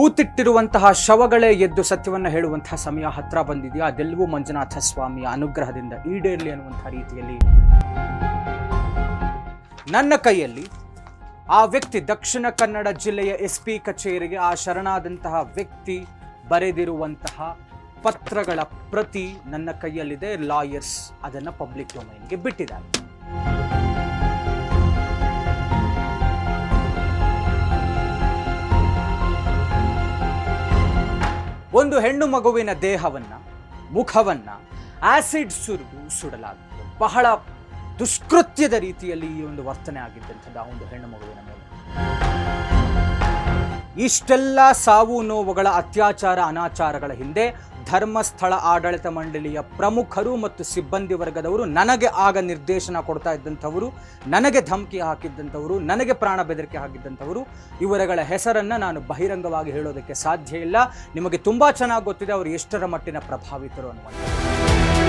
ಕೂತಿಟ್ಟಿರುವಂತಹ ಶವಗಳೇ ಎದ್ದು ಸತ್ಯವನ್ನ ಹೇಳುವಂತಹ ಸಮಯ ಹತ್ರ ಬಂದಿದೆಯಾ? ಅದೆಲ್ಲವೂ ಮಂಜುನಾಥ ಸ್ವಾಮಿಯ ಅನುಗ್ರಹದಿಂದ ಈಡೇರಲಿ ಅನ್ನುವಂತಹ ರೀತಿಯಲ್ಲಿ. ನನ್ನ ಕೈಯಲ್ಲಿ ಆ ವ್ಯಕ್ತಿ ದಕ್ಷಿಣ ಕನ್ನಡ ಜಿಲ್ಲೆಯ ಎಸ್ ಪಿ ಕಚೇರಿಗೆ ಆ ಶರಣಾದಂತಹ ವ್ಯಕ್ತಿ ಬರೆದಿರುವಂತಹ ಪತ್ರಗಳ ಪ್ರತಿ ನನ್ನ ಕೈಯಲ್ಲಿದೆ. ಲಾಯರ್ಸ್ ಅದನ್ನು ಪಬ್ಲಿಕ್ ಡೊಮೈನ್ಗೆ ಬಿಟ್ಟಿದ್ದಾರೆ. ಒಂದು ಹೆಣ್ಣು ಮಗುವಿನ ದೇಹವನ್ನು, ಮುಖವನ್ನು ಆಸಿಡ್ ಸುರಿದು ಸುಡಲಾಗಿತ್ತು ಬಹಳ ದುಷ್ಕೃತ್ಯದ ರೀತಿಯಲ್ಲಿ ಈ ಒಂದು ವರ್ತನೆ ಆಗಿದ್ದಂಥದ್ದು ಆ ಒಂದು ಹೆಣ್ಣು ಮಗುವಿನ ಮೇಲೆ. ಇಷ್ಟೆಲ್ಲ ಸಾವು ನೋವುಗಳ ಅತ್ಯಾಚಾರ ಅನಾಚಾರಗಳ ಹಿಂದೆ ಧರ್ಮಸ್ಥಳ ಆಡಳಿತ ಮಂಡಳಿಯ ಪ್ರಮುಖರು ಮತ್ತು ಸಿಬ್ಬಂದಿ ವರ್ಗದವರು ನನಗೆ ಆಗ ನಿರ್ದೇಶನ ಕೊಡ್ತಾ ಇದ್ದಂಥವರು, ನನಗೆ ಧಮಕಿ ಹಾಕಿದ್ದಂಥವರು, ನನಗೆ ಪ್ರಾಣ ಬೆದರಿಕೆ ಹಾಕಿದ್ದಂಥವರು, ಇವರಗಳ ಹೆಸರನ್ನು ನಾನು ಬಹಿರಂಗವಾಗಿ ಹೇಳೋದಕ್ಕೆ ಸಾಧ್ಯ ಇಲ್ಲ. ನಿಮಗೆ ತುಂಬ ಚೆನ್ನಾಗಿ ಗೊತ್ತಿದೆ, ಅವರು ಎಷ್ಟರ ಮಟ್ಟಿನ ಪ್ರಭಾವಿತರು ಅನ್ನುವಂಥದ್ದು.